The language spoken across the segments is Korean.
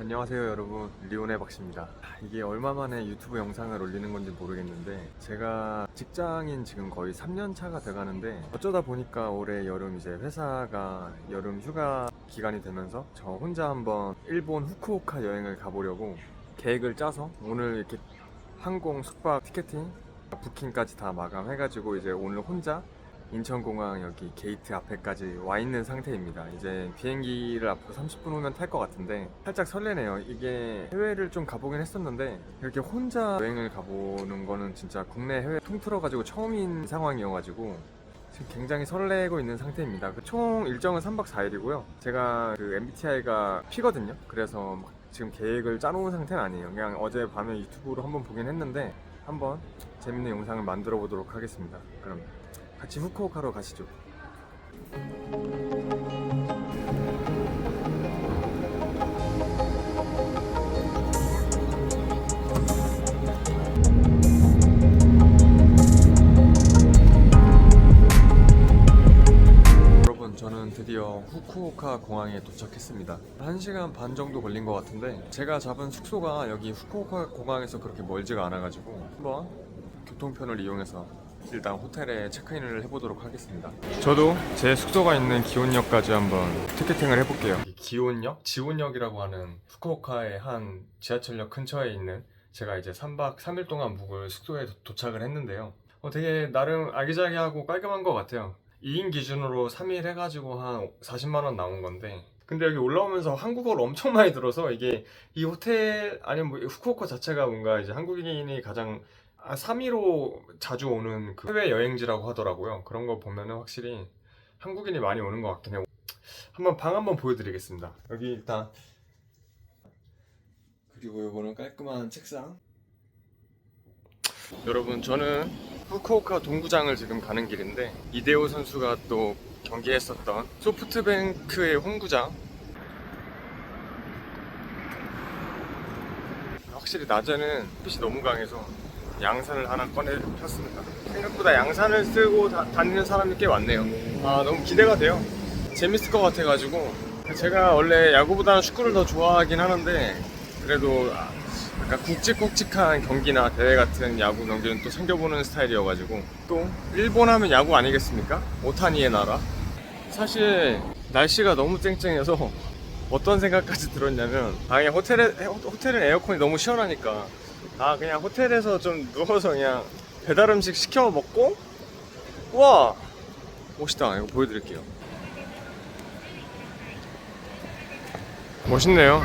안녕하세요 여러분. 리온의 박씨입니다. 이게 얼마 만에 유튜브 영상을 올리는 건지 모르겠는데 제가 직장인 지금 거의 3년 차가 돼가는데 어쩌다 보니까 올해 여름 이제 회사가 여름 휴가 기간이 되면서 저 혼자 한번 일본 후쿠오카 여행을 가보려고 계획을 짜서 오늘 이렇게 항공 숙박 티켓팅 부킹까지 다 마감해가지고 이제 오늘 혼자 인천공항 여기 게이트 앞에까지 와 있는 상태입니다. 이제 비행기를 앞으로 30분 후면 탈 것 같은데 살짝 설레네요. 이게 해외를 좀 가보긴 했었는데 이렇게 혼자 여행을 가보는 거는 진짜 국내 해외 통틀어가지고 처음인 상황이어가지고 지금 굉장히 설레고 있는 상태입니다. 그 총 일정은 3박 4일이고요. 제가 그 MBTI가 P거든요. 그래서 막 지금 계획을 짜놓은 상태는 아니에요. 그냥 어제 밤에 유튜브로 한번 보긴 했는데 한번 재밌는 영상을 만들어 보도록 하겠습니다. 그럼 같이 후쿠오카로 가시죠. 여러분 저는 드디어 후쿠오카 공항에 도착했습니다. 1시간 반 정도 걸린 것 같은데 제가 잡은 숙소가 여기 후쿠오카 공항에서 그렇게 멀지가 않아가지고 한번 교통편을 이용해서 일단 호텔에 체크인을 해보도록 하겠습니다. 저도 제 숙소가 있는 기온역까지 한번 티켓팅을 해볼게요. 이 기온역? 지온역이라고 하는 후쿠오카의 한 지하철역 근처에 있는 제가 이제 3박 3일 동안 묵을 숙소에 도- 도착을 했는데요. 어, 되게 나름 아기자기하고 깔끔한 것 같아요. 2인 기준으로 3일 해가지고 한 40만원 나온 건데 근데 여기 올라오면서 한국어를 엄청 많이 들어서 이게 이 호텔 아니면 뭐 후쿠오카 자체가 뭔가 이제 한국인이 가장 아, 3위로 자주 오는 그 해외 여행지라고 하더라고요. 그런 거 보면은 확실히 한국인이 많이 오는 것 같긴 해요. 한번 방 한번 보여드리겠습니다. 여기 일단 그리고 요거는 깔끔한 책상. 여러분 저는 후쿠오카 동구장을 지금 가는 길인데 이대호 선수가 또 경기했었던 소프트뱅크의 홈구장 확실히 낮에는 햇빛이 너무 강해서 양산을 하나 꺼내 폈습니다. 생각보다 양산을 쓰고 다, 다니는 사람이 꽤 많네요. 아 너무 기대가 돼요. 재밌을 것 같아가지고. 제가 원래 야구보다는 축구를 더 좋아하긴 하는데 그래도 아, 약간 굵직굵직한 경기나 대회 같은 야구 경기는 또 챙겨보는 스타일이어가지고. 또 일본 하면 야구 아니겠습니까? 오타니의 나라. 사실 날씨가 너무 쨍쨍해서 어떤 생각까지 들었냐면 아 그냥 호텔에 호- 호텔은 에어컨이 너무 시원하니까 아 그냥 호텔에서 좀 누워서 그냥 배달 음식 시켜 먹고? 와! 멋있다. 이거 보여드릴게요. 멋있네요.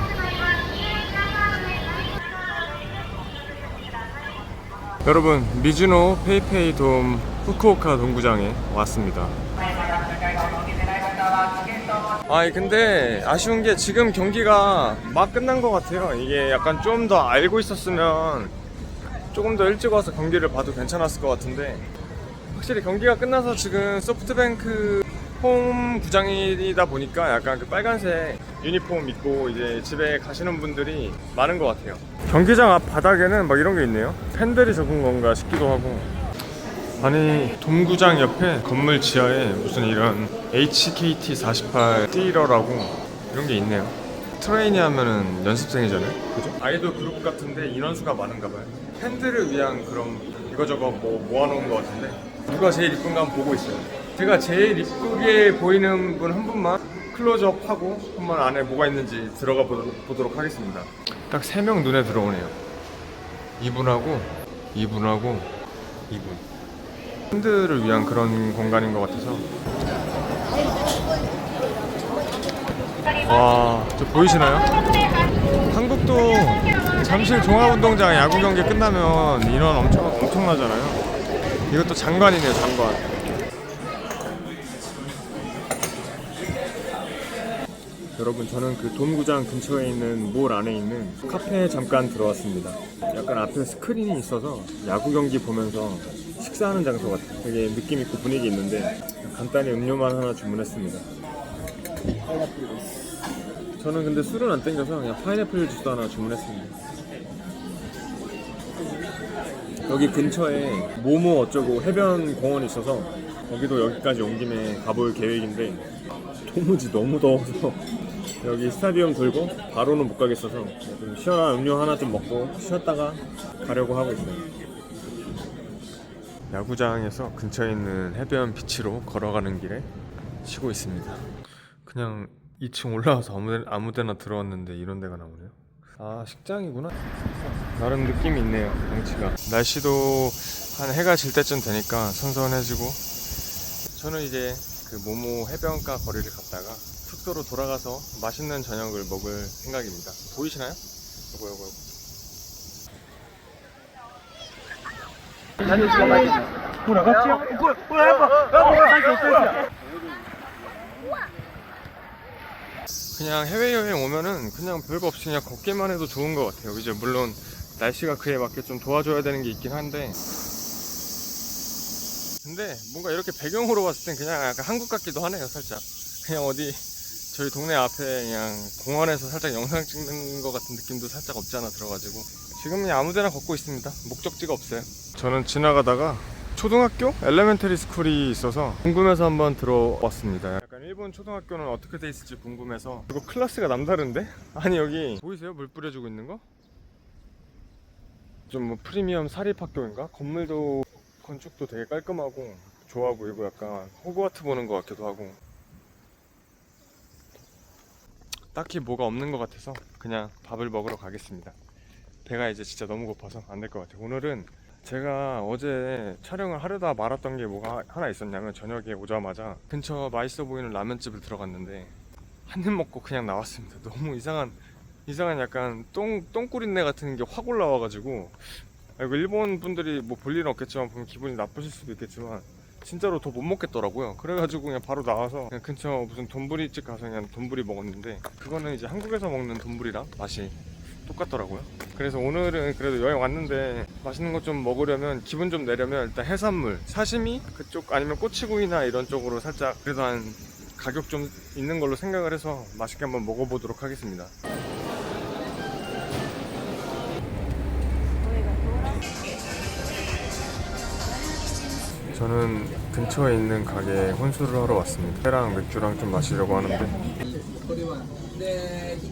여러분 미즈노 페이페이 돔 후쿠오카 동구장에 왔습니다. 아 근데 아쉬운 게 지금 경기가 막 끝난 것 같아요. 이게 약간 좀 더 알고 있었으면 조금 더 일찍 와서 경기를 봐도 괜찮았을 것 같은데 확실히 경기가 끝나서 지금 소프트뱅크 홈 구장이다 보니까 약간 그 빨간색 유니폼 입고 이제 집에 가시는 분들이 많은 것 같아요. 경기장 앞 바닥에는 막 이런 게 있네요. 팬들이 적은 건가 싶기도 하고. 아니 돔구장 옆에 건물 지하에 무슨 이런 HKT 48 띠러라고 이런 게 있네요. 트레이니 하면은 연습생이잖아요. 그죠? 아이돌 그룹 같은데 인원수가 많은가 봐요. 팬들을 위한 그런 이거저거 뭐 모아놓은 것 같은데 누가 제일 이쁜가 한번 보고 있어요. 제가 제일 이쁘게 보이는 분 한 분만 클로즈업 하고 한번 안에 뭐가 있는지 들어가 보도록, 보도록 하겠습니다. 딱 세 명 눈에 들어오네요. 이분하고 이분하고 이분. 팬들을 위한 그런 공간인 것 같아서 와, 저 보이시나요? 한국도 잠실 종합운동장 야구 경기 끝나면 인원 엄청 엄청나잖아요. 이것도 장관이네요, 장관. 여러분 저는 그 돔구장 근처에 있는 몰 안에 있는 카페에 잠깐 들어왔습니다. 약간 앞에 스크린이 있어서 야구 경기 보면서 식사하는 장소 같아요. 되게 느낌 있고 분위기 있는데 간단히 음료만 하나 주문했습니다. 저는 근데 술은 안 땡겨서 그냥 파인애플 주스 하나 주문했습니다. 여기 근처에 모모 어쩌고 해변 공원이 있어서 거기도 여기까지 온 김에 가볼 계획인데 도무지 너무 더워서 여기 스타디움 돌고 바로는 못 가겠어서 좀 시원한 음료 하나 좀 먹고 쉬었다가 가려고 하고 있어요. 야구장에서 근처에 있는 해변 비치로 걸어가는 길에 쉬고 있습니다. 그냥 2층 올라와서 아무 아무 데나 들어왔는데 이런 데가 나오네요. 아 식장이구나. 나름 느낌이 있네요. 경치가. 날씨도 한 해가 질 때쯤 되니까 선선해지고 저는 이제 그 모모 해변가 거리를 갔다가 숙소로 돌아가서 맛있는 저녁을 먹을 생각입니다. 보이시나요? 요거 요거. 요거. 그냥 해외여행 오면은 그냥 별거 없이 그냥 걷기만 해도 좋은 것 같아요. 이제 물론 날씨가 그에 맞게 좀 도와줘야 되는 게 있긴 한데 근데 뭔가 이렇게 배경으로 봤을 땐 그냥 약간 한국 같기도 하네요 살짝 그냥 어디 저희 동네 앞에 그냥 공원에서 살짝 영상 찍는 것 같은 느낌도 살짝 없지 않아 들어가지고 지금 그냥 아무데나 걷고 있습니다 목적지가 없어요 저는 지나가다가 초등학교 엘레멘터리 스쿨이 있어서 궁금해서 한번 들어왔습니다 약간 일본 초등학교는 어떻게 돼 있을지 궁금해서 이거 클래스가 남다른데? 아니 여기 보이세요? 물 뿌려주고 있는 거? 좀 뭐 프리미엄 사립학교인가? 건물도 건축도 되게 깔끔하고 좋아 보이고 약간 호그와트 보는 것 같기도 하고 딱히 뭐가 없는 것 같아서 그냥 밥을 먹으러 가겠습니다. 배가 이제 진짜 너무 고파서 안 될 것 같아요. 오늘은 제가 어제 촬영을 하려다 말았던 게 뭐가 하나 있었냐면 저녁에 오자마자 근처 맛있어 보이는 라면집을 들어갔는데 한 입 먹고 그냥 나왔습니다. 너무 이상한 이상한 약간 똥 똥꾸린내 같은 게 확 올라와가지고 아, 일본 분들이 뭐 볼 일은 없겠지만 보면 기분이 나쁘실 수도 있겠지만 진짜로 더 못 먹겠더라고요. 그래가지고 그냥 바로 나와서 그냥 근처 무슨 돈부리집 가서 그냥 돈부리 먹었는데 그거는 이제 한국에서 먹는 돈부리랑 맛이 똑같더라고요. 그래서 오늘은 그래도 여행 왔는데 맛있는 거좀 먹으려면 기분 좀 내려면 일단 해산물, 사시미 그쪽 아니면 꼬치구이나 이런 쪽으로 살짝 그래도 한 가격 좀 있는 걸로 생각을 해서 맛있게 한번 먹어보도록 하겠습니다. 저는 근처에 있는 가게에 혼술을 하러 왔습니다. 회랑 맥주랑 좀 마시려고 하는데 네, 이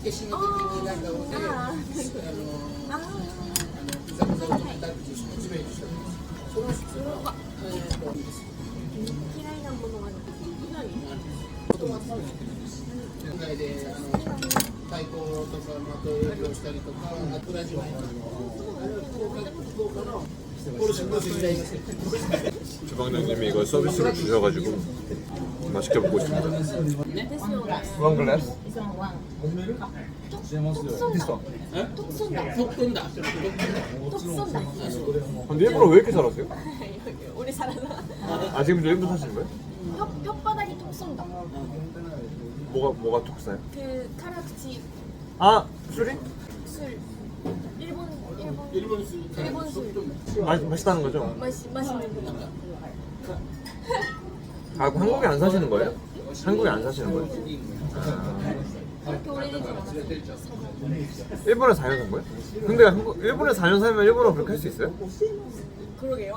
주방장님이 이걸 서비스로 주셔가지고 맛있게 먹고 있습니다. 원 글래스? 톡 쏜다. 톡 쏜다. 톡 쏜다. 근데 일부러 왜 이렇게 잘하세요? 우리 사람 아 지금 일부러 하시는 거예요? 혓, 혓바닥이 톡 쏜다. 뭐가 뭐가 톡사요? 그 카라치 아 술이? 술 일본 일본 술 일본 술. 맛 맛있다는 거죠? 맛이 맛있는 거. 아 한국에 안 사시는 거예요? 한국에 안 사시는 거예요? 그렇게 오래되지 않았어. 일본에 4년 산 거예요? 근데 한국 일본에 4년 살면 일본어 그렇게 할 수 있어요? 그러게요.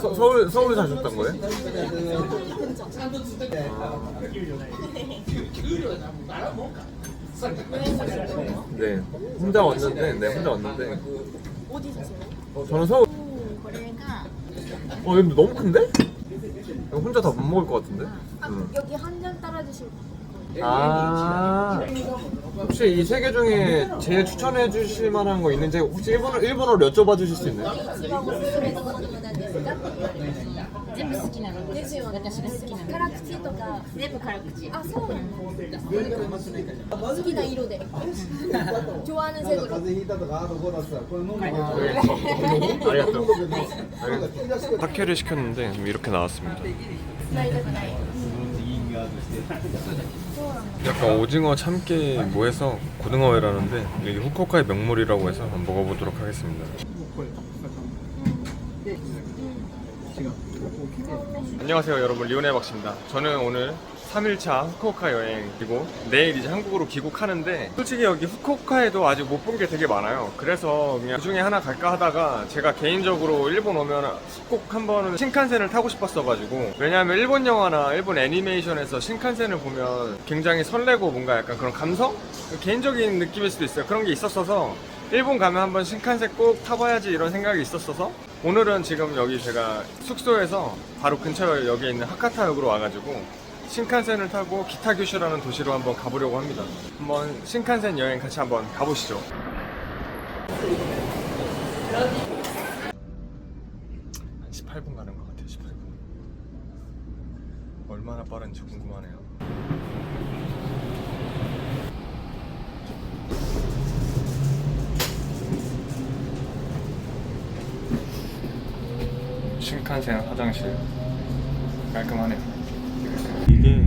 서, 서울 서울에 사셨던 거예요? 근처. 네, 혼자 왔는데, 네, 혼자 왔는데. 어디 사세요? 저는 서울. 거래가. 어, 너무 큰데? 혼자 다 못 먹을 것 같은데? 아, 음. 여기 한 잔 따라주시면 아, 혹시 이 세 개 중에 제 추천해 주실 만한 거 있는지 혹시 일본어, 일본어로 여쭤봐 주실 수 있나요? 全部好きなのですよね私が好きなの辛口とか全部辛口あそうなんだ好きな色で좋아하는 색으로 風邪ひいたとかあとこうだったらこれ飲んで 아리가또 타케를 시켰는데 이렇게 나왔습니다 なりたくない 약간 오징어 참깨 뭐해서 고등어회라는데 여기 후쿠오카의 명물이라고 해서 한번 먹어보도록 하겠습니다 안녕하세요 여러분. 리오네 박씨입니다. 저는 오늘 3일차 후쿠오카 여행 그리고 내일 이제 한국으로 귀국하는데 솔직히 여기 후쿠오카에도 아직 못 본 게 되게 많아요. 그래서 그냥 그 중에 하나 갈까 하다가 제가 개인적으로 일본 오면 꼭 한번 신칸센을 타고 싶었어 가지고 왜냐하면 일본 영화나 일본 애니메이션에서 신칸센을 보면 굉장히 설레고 뭔가 약간 그런 감성? 개인적인 느낌일 수도 있어요. 그런 게 있었어서 일본 가면 한번 신칸센 꼭 타봐야지 이런 생각이 있었어서 오늘은 지금 여기 제가 숙소에서 바로 근처 여기 있는 하카타역으로 와가지고 신칸센을 타고 기타규슈라는 도시로 한번 가보려고 합니다. 한번 신칸센 여행 같이 한번 가보시죠. 한 18분 가는 것 같아요. 18분. 얼마나 빠른지 궁금하네요. 신칸센 화장실 깔끔하네요. 이게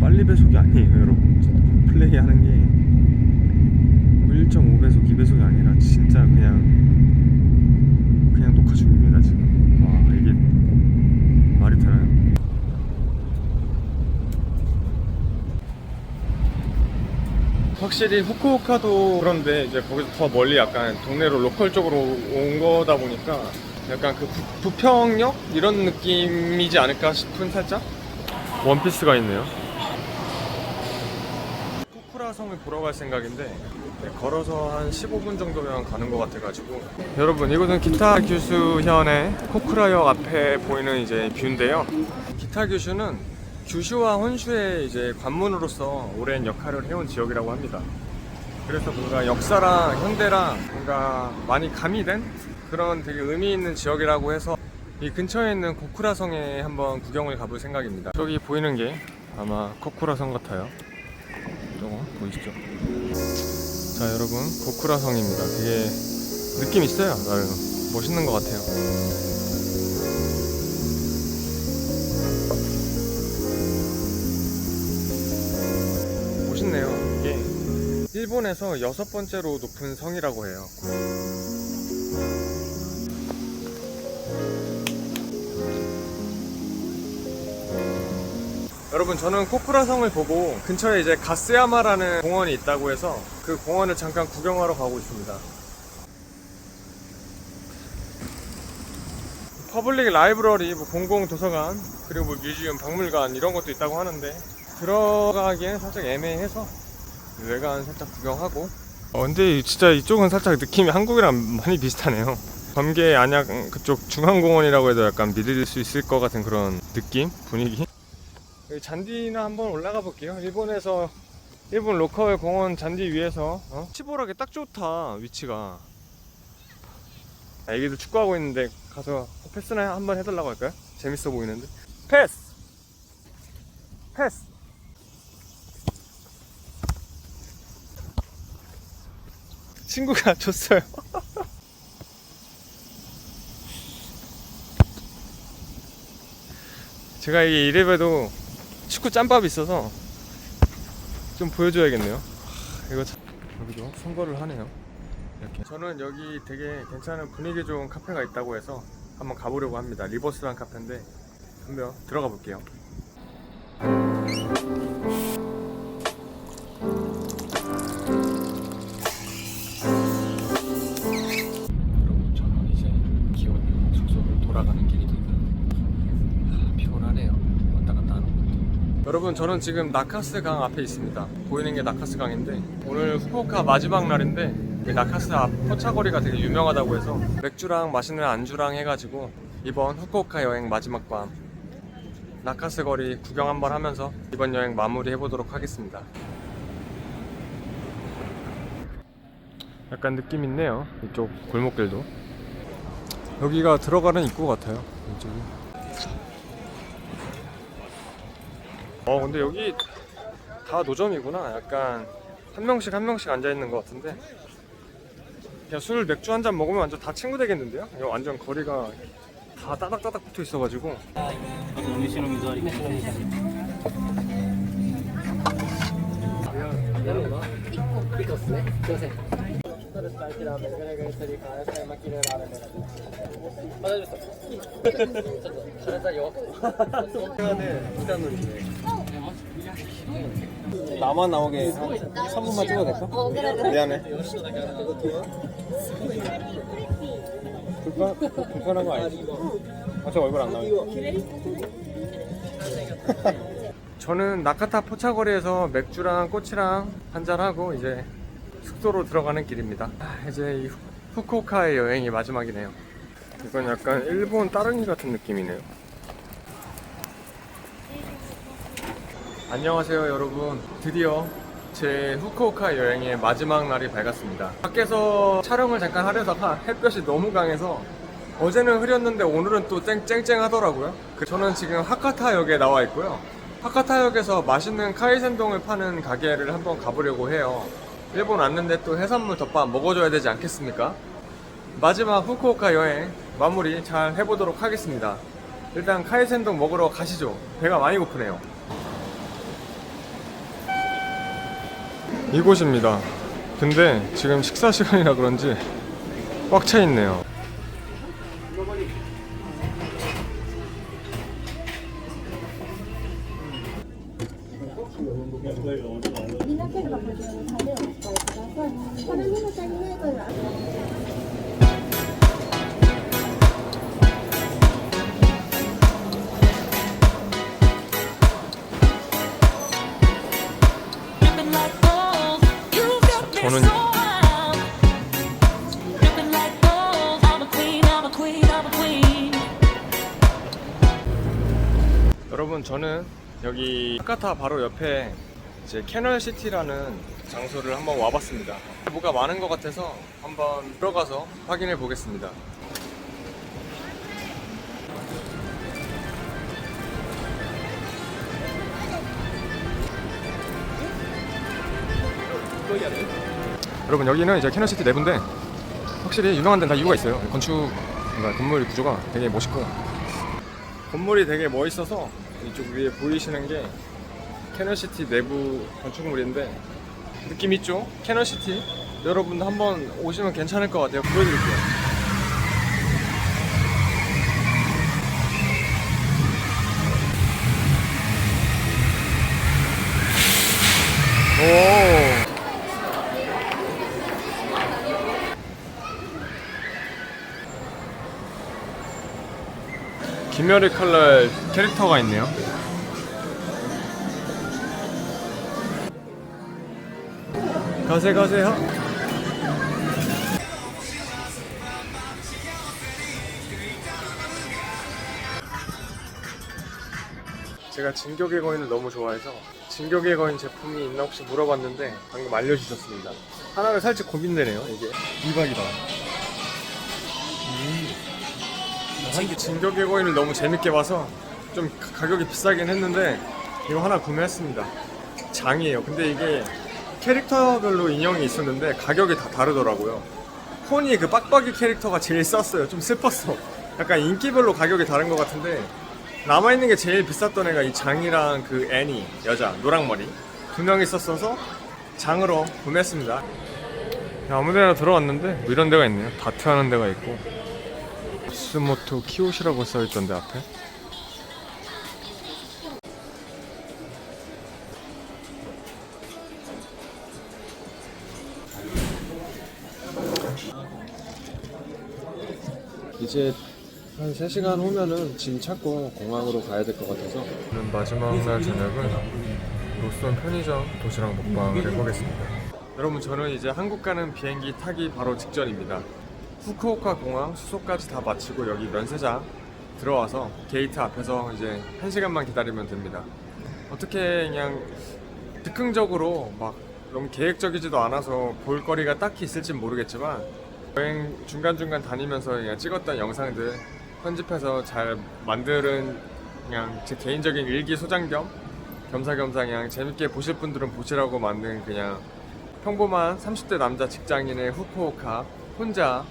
빨리 배속이 아니에요, 여러분. 플레이 하는 게 1.5배속, 2배속이 아니라 진짜 그냥 그냥 녹화 중입니다, 지금. 와, 이게 말이 되나요? 확실히 후쿠오카도 그런데 이제 거기서 더 멀리 약간 동네로 로컬 쪽으로 온 거다 보니까 약간 그 부, 부평역 이런 느낌이지 않을까 싶은 살짝 원피스가 있네요. 쿠쿠라 성을 보러 갈 생각인데 네, 걸어서 한 15분 정도면 가는 것 같아가지고 여러분 이곳은 기타 규슈현의 코쿠라역 앞에 보이는 이제 뷰인데요. 기타 규슈는 규슈와 혼슈의 이제 관문으로서 오랜 역할을 해온 지역이라고 합니다. 그래서 뭔가 역사랑 현대랑 뭔가 많이 가미된 그런 되게 의미 있는 지역이라고 해서 이 근처에 있는 고쿠라성에 한번 구경을 가볼 생각입니다. 저기 보이는 게 아마 코쿠라성 같아요. 저거 보이시죠? 자 여러분 고쿠라성입니다. 되게 느낌 있어요. 나름 멋있는 것 같아요. 멋있네요. 이게 일본에서 여섯 번째로 높은 성이라고 해요. 여러분 저는 코쿠라성을 보고 근처에 이제 가스야마라는 공원이 있다고 해서 그 공원을 잠깐 구경하러 가고 있습니다. 퍼블릭 라이브러리, 뭐 공공 도서관, 그리고 뭐 뮤지엄, 박물관 이런 것도 있다고 하는데 들어가기엔 살짝 애매해서 외관 살짝 구경하고 어 근데 진짜 이쪽은 살짝 느낌이 한국이랑 많이 비슷하네요. 범계 안약 그쪽 중앙공원이라고 해도 약간 믿을 수 있을 것 같은 그런 느낌, 분위기. 여기 잔디나 한번 올라가 볼게요. 일본에서 일본 로컬 공원 잔디 위에서 어? 치볼하기 딱 좋다 위치가. 아, 애기들 축구하고 있는데 가서 패스나 한번 해달라고 할까요? 재밌어 보이는데. 패스. 패스. 친구가 줬어요. 제가 이게 이래봬도 축구 짬밥이 있어서 좀 보여줘야겠네요. 하, 이거 참 여기도 선거를 하네요. 이렇게 저는 여기 되게 괜찮은 분위기 좋은 카페가 있다고 해서 한번 가보려고 합니다. 리버스란 카페인데 한번 들어가 볼게요. 여러분 저는 지금 나카스 강 앞에 있습니다. 보이는 게 나카스 강인데 오늘 후쿠오카 마지막 날인데 이 나카스 앞 포차거리가 되게 유명하다고 해서 맥주랑 맛있는 안주랑 해가지고 이번 후쿠오카 여행 마지막 밤 나카스 거리 구경 한번 하면서 이번 여행 마무리 해보도록 하겠습니다. 약간 느낌 있네요. 이쪽 골목길도. 여기가 들어가는 입구 같아요. 이쪽이. 어 근데 여기 다 노점이구나. 약간 한 명씩 한 명씩 앉아 있는 것 같은데. 그냥 술 맥주 한 잔 먹으면 완전 다 친구 되겠는데요? 이거 완전 거리가 다 따닥따닥 붙어 있어가지고. 나만 나오게 3분만 찍어도 될까? 어, 그래, 그래. 미안해. 불편, 불편한 거 아니지? 어차피 얼굴 안 나오니까. 저는 나카타 포차거리에서 맥주랑 꼬치랑 한잔하고 이제 숙소로 들어가는 길입니다. 아, 이제 이 후- 후쿠오카의 여행이 마지막이네요. 이건 약간 일본 따릉이 같은 느낌이네요. 안녕하세요 여러분 드디어 제 후쿠오카 여행의 마지막 날이 밝았습니다 밖에서 촬영을 잠깐 하려다가 햇볕이 너무 강해서 어제는 흐렸는데 오늘은 또 쨍, 쨍쨍하더라고요 그- 저는 지금 하카타역에 나와 있고요 하카타역에서 맛있는 카이센동을 파는 가게를 한번 가보려고 해요 일본 왔는데 또 해산물 덮밥 먹어줘야 되지 않겠습니까? 마지막 후쿠오카 여행 마무리 잘 해보도록 하겠습니다 일단 카이센동 먹으러 가시죠 배가 많이 고프네요 이곳입니다. 근데 지금 식사 시간이라 그런지 꽉 차 있네요. 저는 여러분 저는 여기 하카타 바로 옆에 이제 캐널 시티라는 장소를 한번 와봤습니다. 뭐가 많은 것 같아서 한번 들어가서 확인해 보겠습니다. 여러분 여기는 이제 캐널시티 내부인데 확실히 유명한 데는 다 이유가 있어요. 건축 그러니까 건물 구조가 되게 멋있고 건물이 되게 멋있어서 이쪽 위에 보이시는 게 캐널시티 내부 건축물인데 느낌 있죠? 캐널시티 여러분 한번 오시면 괜찮을 것 같아요. 보여드릴게요. 오. 김열의 칼날 캐릭터가 있네요. 가세 가세요. 제가 진격의 거인을 너무 좋아해서 진격의 거인 제품이 있나 혹시 물어봤는데 방금 알려주셨습니다. 하나를 살짝 고민되네요. 이게 이박이다. 사실 진격의 거인을 너무 재밌게 봐서 좀 가- 가격이 비싸긴 했는데 이거 하나 구매했습니다. 장이에요. 근데 이게 캐릭터별로 인형이 있었는데 가격이 다 다르더라고요. 포니 그 빡빡이 캐릭터가 제일 쌌어요. 좀 슬펐어. 약간 인기별로 가격이 다른 것 같은데 남아있는 게 제일 비쌌던 애가 이 장이랑 그 애니 여자 노랑머리 두명 있었어서 장으로 구매했습니다. 아무데나 들어왔는데 뭐 이런 데가 있네요. 다트 하는 데가 있고 스모토 키오시라고 써있던데 앞에 이제 한 3시간 후면은 짐 찾고 공항으로 가야 될 것 같아서. 오늘 마지막 날 저녁은 로스원 편의점 도시락 먹방을 해보겠습니다. 여러분 저는 이제 한국 가는 비행기 타기 바로 직전입니다. 후쿠오카 공항 수속까지 다 마치고 여기 면세장 들어와서 게이트 앞에서 이제 1시간만 기다리면 됩니다. 어떻게 그냥 즉흥적으로 막 너무 계획적이지도 않아서 볼거리가 딱히 있을진 모르겠지만 여행 중간중간 다니면서 그냥 찍었던 영상들 편집해서 잘 만드는 그냥 제 개인적인 일기 소장 겸 겸사겸사 그냥 재밌게 보실 분들은 보시라고 만든 그냥 평범한 30대 남자 직장인의 후쿠오카 혼자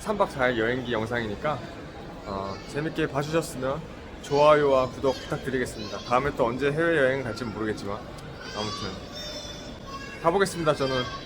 3박 4일 여행기 영상이니까 어, 재밌게 봐주셨으면 좋아요와 구독 부탁드리겠습니다. 다음에 또 언제 해외여행 갈지 모르겠지만 아무튼 가보겠습니다 저는